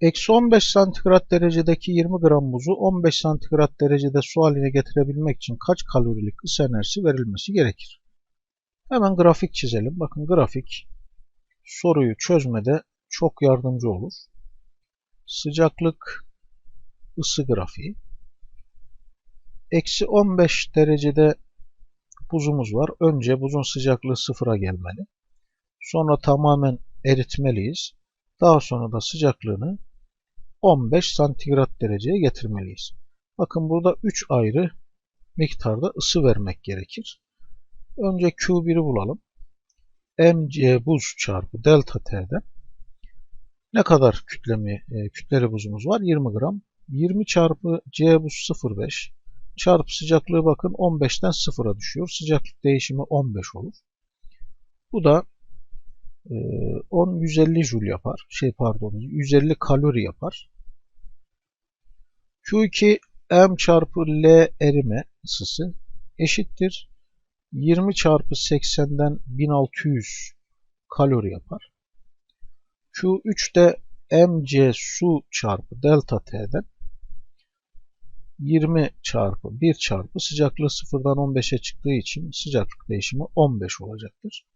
Eksi 15 santigrat derecedeki 20 gram buzu 15 santigrat derecede su haline getirebilmek için kaç kalorilik ısı enerjisi verilmesi gerekir? Hemen grafik çizelim. Bakın grafik soruyu çözmede çok yardımcı olur. Sıcaklık ısı grafiği. Eksi 15 derecede buzumuz var. Önce buzun sıcaklığı sıfıra gelmeli. Sonra tamamen eritmeliyiz. Daha sonra da sıcaklığını 15 santigrat dereceye getirmeliyiz. Bakın burada 3 ayrı miktarda ısı vermek gerekir. Önce Q1'i bulalım. mc buz çarpı delta T'den ne kadar kütlemi, e, kütleli buzumuz var? 20 gram. 20 çarpı C buz 0,5 çarpı sıcaklığı bakın 15'ten 0'a düşüyor. Sıcaklık değişimi 15 olur. Bu da 10 e, 150 joule yapar. Şey pardon 150 kalori yapar. Q2 M çarpı L erime ısısı eşittir. 20 çarpı 80'den 1600 kalori yapar. Q3 de mc su çarpı delta t'den 20 çarpı 1 çarpı sıcaklığı sıfırdan 15'e çıktığı için sıcaklık değişimi 15 olacaktır.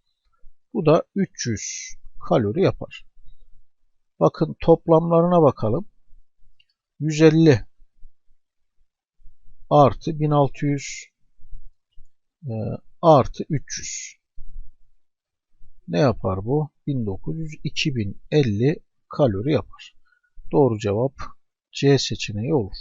Bu da 300 kalori yapar. Bakın toplamlarına bakalım. 150 artı 1600 e, artı 300. Ne yapar bu? 1900 2050 kalori yapar. Doğru cevap C seçeneği olur.